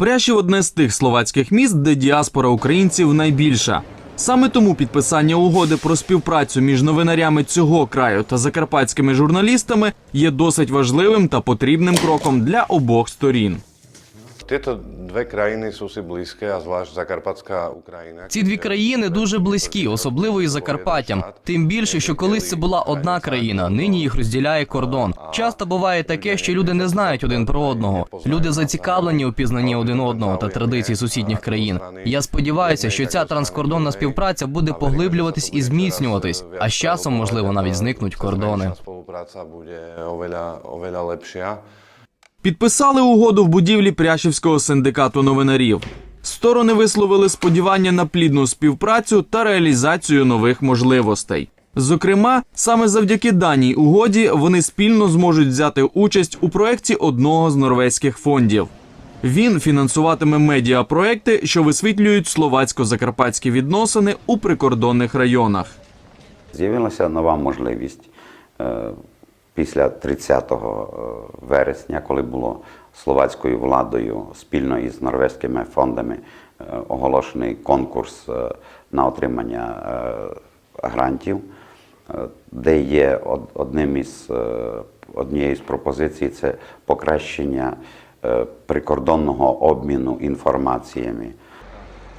Прящів одне з тих словацьких міст, де діаспора українців найбільша. Саме тому підписання угоди про співпрацю між новинарями цього краю та закарпатськими журналістами є досить важливим та потрібним кроком для обох сторін. Tieto dve krajiny sú si blízke a zvlášť Zakarpatská Україна. Ці дві країни дуже близькі, особливо із Закарпаттям. Тим більше, що колись це була одна країна, нині їх розділяє кордон. Часто буває таке, що люди не знають один про одного. Люди зацікавлені у пізнанні один одного та традицій сусідніх країн. Я сподіваюся, що ця транскордонна співпраця буде поглиблюватись і зміцнюватись, а з часом, можливо, навіть зникнуть кордони. Співпраця буде oveľa, oveľa lepšia. Підписали угоду в будівлі Прящівського синдикату новинарів. Сторони висловили сподівання на плідну співпрацю та реалізацію нових можливостей. Зокрема, саме завдяки даній угоді вони спільно зможуть взяти участь у проєкті одного з норвезьких фондів. Він фінансуватиме медіапроекти, що висвітлюють словацько-закарпатські відносини у прикордонних районах. З'явилася нова можливість е, після 30 вересня, коли було словацькою владою спільно із норвезькими фондами е, оголошений конкурс е, на отримання е, грантів, е, де є одним із е, однією з пропозицій це покращення е, прикордонного обміну інформаціями.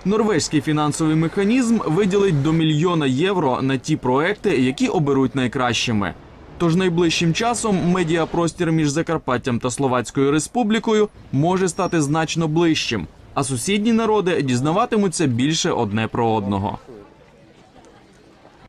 Норвезький фінансовий механізм виділить до мільйона євро на ті проекти, які оберуть найкращими. Тож найближчим часом медіапростір між Закарпаттям та Словацькою Республікою може стати значно ближчим, а сусідні народи дізнаватимуться більше одне про одного.